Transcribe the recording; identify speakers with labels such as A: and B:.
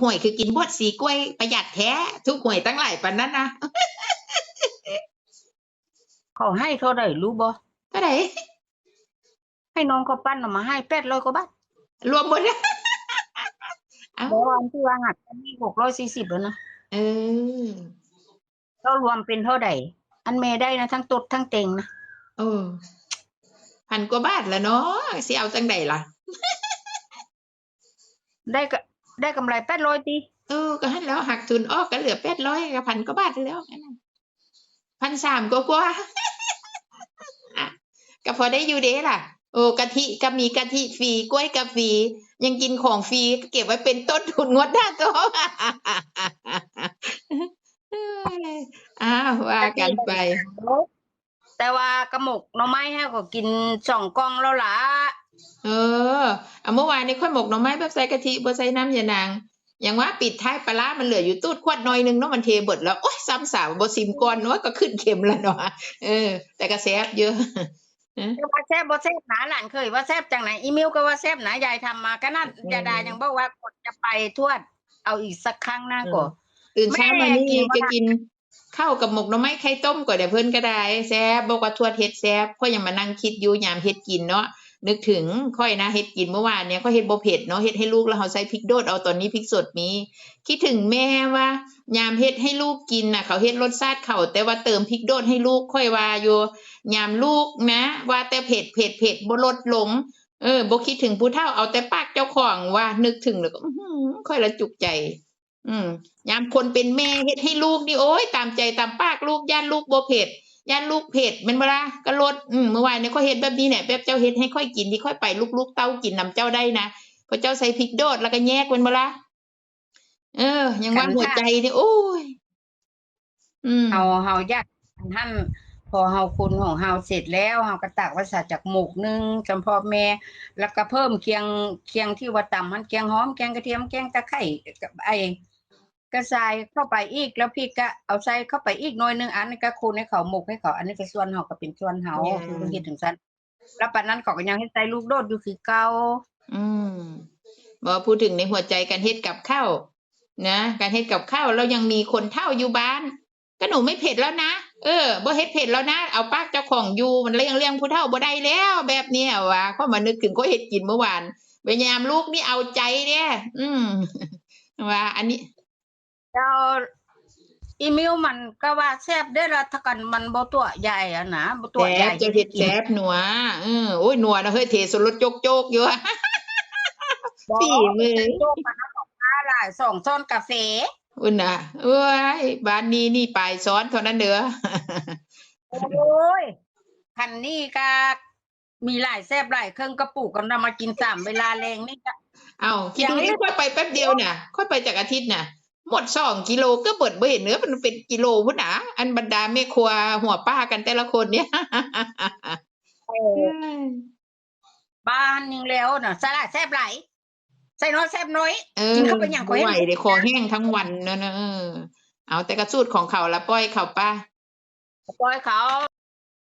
A: หวยคือกินบดสีกล้วยประหยัดแท้ ทุกหวยตั้งหลายปันนั้นนะ
B: เขาให้เท่าไหร่รู้บ่
A: เท่าไหร่
B: ให้น้องเขาปั้นออกมาให้แปดร้อยกว่าบาท
A: รวมหมดเอ้า
B: แล้วอันที่ว่าหักกันนี่หกร้อยสี่สิบแล้วนะ
A: เออ
B: ก็รวมเป็นเท่าไหร่อันเมได้นะทั้งตดทั้งเต็งนะ
A: เออพันกว่าบาทแล้วเนาะสิเอาจังใดล่ะ
B: ได้ก็ ได้กำไรแปดร้อยตี
A: เออก็ให้แล้วหักทุนออกก็เหลือแปดร้อยกับพันกว่าบาทแล้วพันสามก็กว่าอะก็พอได้อยู่เด้ล่ะ โอ้กะทิก็มีกะทิฟรีกล้วยกะฟรียังกินของฟรีก็เก็บไว้เป็นต้นทุนงวดหน้าตัวอ้าวว่ากันไป
B: แต่ว่ากระหมกหน่อไม้ให้ก็กินสองกล่องแล้วล่ะ
A: เออเอาเมื่อวานนี้ค่อยหมกหน่อไม้แบบใส่กะทิบ่ใส่น้ำยานางอย่างว่าปิดท้ายปลาร้ามันเหลืออยู่ตูดขวดหน้อยหนึงเนาะมันเทเบิดแล้วโอ๊ยซ้ำสาวบ่ซิมก่อนเนาะก็ขึ้นเข็มแล้วเนาะเออ แต่ก็แซ่บเยอะ
B: แต่ว่าแซ่บบ่แซ่บหนาหลานเคยว่าแซ่บจังไหนอีเมลก็ว่าแซ่บหนายายทำมาก็น่า
A: อืม
B: ยาดายังบอกว่ากดจะไปทวด เอาอีกสักครั้งนะก็
A: ตื่นเช้ามานี่
B: แม่กินบ่
A: จะ
B: ได้
A: กินข้าวกับหมกหน่อไม้ไข่ต้มก่อนเดี๋ยวเพิ่นก็ได้แซ่บบอกว่าทวดเฮ็ดแซ่บค่อยยังมานั่งคิดอยู่ยามเฮ็ดกินเนาะ นึกถึงค่อยนะเฮ็ดกินเมื่อวานเนี่ยก็เฮ็ดบ่เผ็ดเนาะเฮ็ดให้ลูกแล้วเฮาใส่พริกโดดเอาตอนนี้พริกสดมี คิดถึงแม่ว่ายามเฮ็ดให้ลูกกินน่ะ เขาเฮ็ดรสชาติเขาแต่ว่าเติมพริกโดดให้ลูกค่อยว่าอยู่ยามลูกนะ ว่าแต่เผ็ดเผ็ดเผ็ดบ่ลดลงเออบ่คิดถึงผู้เฒ่าเอาแต่ปากเจ้าของว่านึกถึงแล้วก็ค่อยละจุกใจ อืมยามคนเป็นแม่เฮ็ดให้ลูกนี่โอ้ยตามใจตามปากลูกย่านลูกบ่เผ็ด ย่านลูกเผ็ดแม่นบ่ล่ะก็ลดอืมเมื่อวานนี้ข้อยเฮ็ดแบบนี้แหละแบบเจ้าเฮ็ดให้ค่อยกินที่ค่อยไปลูกๆเต้ากินนำเจ้าได้นะพราะเจ้าใส่พริกโดดแล้วก็แยกแม่นบ่ล่ะเออ ยังว่าหัวใจนี่โอ้ยอืม
B: เฮาเฮาอยากท่านพอเฮาคุณของเฮาเสร็จแล้วเฮาก็ตักว้ใส่จากหมกหนึงจำพอแม่ แล้วก็เพิ่มเคียงเคียงที่ว่าตำมันเคียงหอมแกงกระเทียมแกงตะไคร้กับไอ้ ก็ใส่เข้าไปอีกแล้วพี่ก็เอาใส่เข้าไปอีกหน่อยหนึงอันนี้ก็คูณให้เขาหมกให้เขา อันนี้ก็ส่วนเฮาก็เป็นส่วนเฮา
A: อืม
B: คือเพิ่นคิดถึงซั่นแล้วปานนั้นเขาก็ยังให้ใส่ลูกโดดอยู่คือเก่า
A: อืมบ่พูดถึงในหัวใจการเฮ็ดกับข้าวนะการเฮ็ดกับข้าวแล้วยังมีคนเฒ่าอยู่บ้าน ก็หนูไม่เผ็ดแล้วนะเออบ่เฮ็ดเผ็ดแล้วนะเอาปากเจ้าของอยู่มันเลี้ยงเลี้ยงผู้เฒ่าบ่ได้แล้ว แบบเนี้ยว่ะก็มานึกถึงก็เฮ็ดกินเมื่อวานพยายามลูกนี่เอาใจเนี่ยอืมว่า อันนี้
B: แล้วอีเมลมันก็ว่าแซ่บได้อละถ้ากันมันบ่ตัวใหญ่อะนะบ่ตัว
A: แซ่
B: ใหญ่
A: บจะเผ็ดแซ่บหนัวเออโอ้ยหนัวนะเฮ้ยเทสรสโจกๆอยู่อะฝีมือ
B: โจกมาแล้วของข้าหลายสองช้อนกาแฟ
A: อุ่นน่ะเอ้ยบ้านนี้นี่ปลายซ้อนเท่านั้นเด้อ
B: โอ้ยคันนี้ก็มีหลายแซ่บหลายเครื่องกระปุกกันนำมากินสามเวลาแรงนี่ก็
A: เอาคิดดู
B: อย่างนี้
A: นี่ค่อยไปแป๊บเดียวน่ะ ค่อยไปจากอาทิตย์น่ะ หมดสองกิโลก็เบิดบ่เห็นเนื้อมันเป็นกิโลพุ่นน่ะอันบรรดาแม่ครัวหัวป้ากันแต่ละคนเนี่ย
B: บ้านนึงแล้วน่ะสลัดแซ่บหลายใส่น้อยแซ่บน้อย
A: เออ
B: กินเข้าไปอย่าง
A: บ่
B: ขอให้
A: ไหวเดี๋ยวคอแห้งทั้งวันเนอะเนอะเออเอาแต่กระสูตรของเขาละป้อยเขาป้า
B: ปล่อยเขา